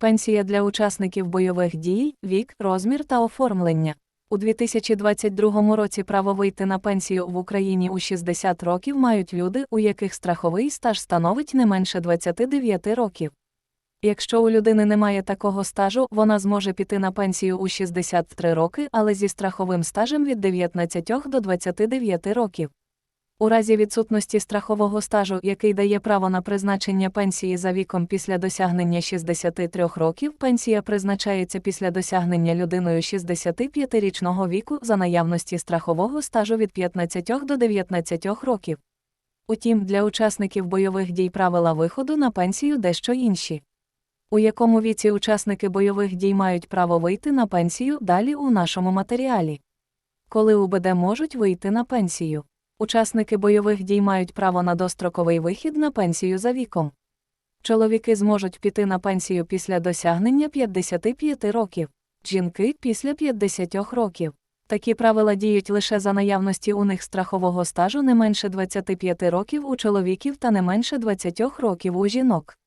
Пенсія для учасників бойових дій, вік, розмір та оформлення. У 2022 році право вийти на пенсію в Україні у 60 років мають люди, у яких страховий стаж становить не менше 29 років. Якщо у людини немає такого стажу, вона зможе піти на пенсію у 63 роки, але зі страховим стажем від 19 до 29 років. У разі відсутності страхового стажу, який дає право на призначення пенсії за віком після досягнення 63 років, пенсія призначається після досягнення людиною 65-річного віку за наявності страхового стажу від 15 до 19 років. Утім, для учасників бойових дій правила виходу на пенсію дещо інші. У якому віці учасники бойових дій мають право вийти на пенсію далі у нашому матеріалі. Коли УБД можуть вийти на пенсію. Учасники бойових дій мають право на достроковий вихід на пенсію за віком. Чоловіки зможуть піти на пенсію після досягнення 55 років, жінки після 50 років. Такі правила діють лише за наявності у них страхового стажу не менше 25 років у чоловіків та не менше 20 років у жінок.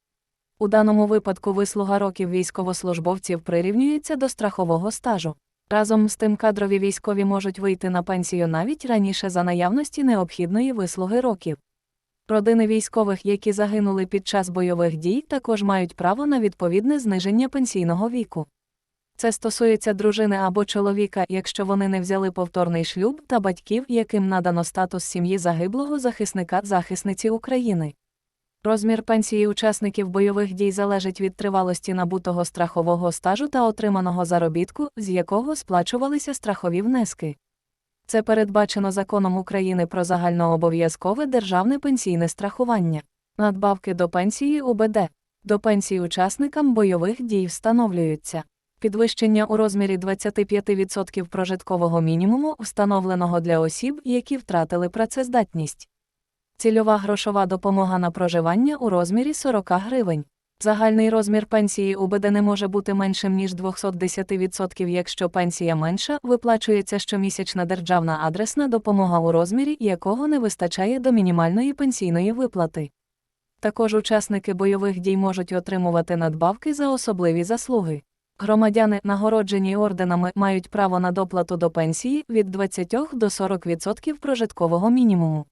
У даному випадку вислуга років військовослужбовців прирівнюється до страхового стажу. Разом з тим кадрові військові можуть вийти на пенсію навіть раніше за наявності необхідної вислуги років. Родини військових, які загинули під час бойових дій, також мають право на відповідне зниження пенсійного віку. Це стосується дружини або чоловіка, якщо вони не взяли повторний шлюб, та батьків, яким надано статус сім'ї загиблого захисника захисниці України. Розмір пенсії учасників бойових дій залежить від тривалості набутого страхового стажу та отриманого заробітку, з якого сплачувалися страхові внески. Це передбачено законом України про загальнообов'язкове державне пенсійне страхування. Надбавки до пенсії УБД. До пенсії учасникам бойових дій встановлюються. Підвищення у розмірі 25% прожиткового мінімуму, встановленого для осіб, які втратили працездатність. Цільова грошова допомога на проживання у розмірі 40 гривень. Загальний розмір пенсії УБД не може бути меншим ніж 210%, якщо пенсія менша, виплачується щомісячна державна адресна допомога у розмірі, якого не вистачає до мінімальної пенсійної виплати. Також учасники бойових дій можуть отримувати надбавки за особливі заслуги. Громадяни, нагороджені орденами, мають право на доплату до пенсії від 20 до 40% прожиткового мінімуму.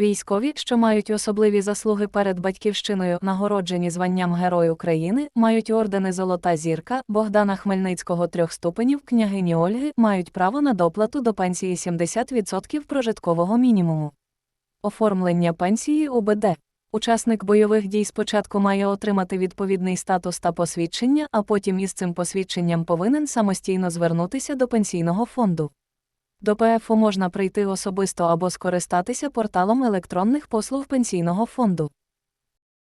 Військові, що мають особливі заслуги перед батьківщиною, нагороджені званням Герой України, мають ордени Золота зірка, Богдана Хмельницького трьох ступенів, княгині Ольги, мають право на доплату до пенсії 70% прожиткового мінімуму. Оформлення пенсії УБД. Учасник бойових дій спочатку має отримати відповідний статус та посвідчення, а потім із цим посвідченням повинен самостійно звернутися до пенсійного фонду. До ПФО можна прийти особисто або скористатися порталом електронних послуг пенсійного фонду.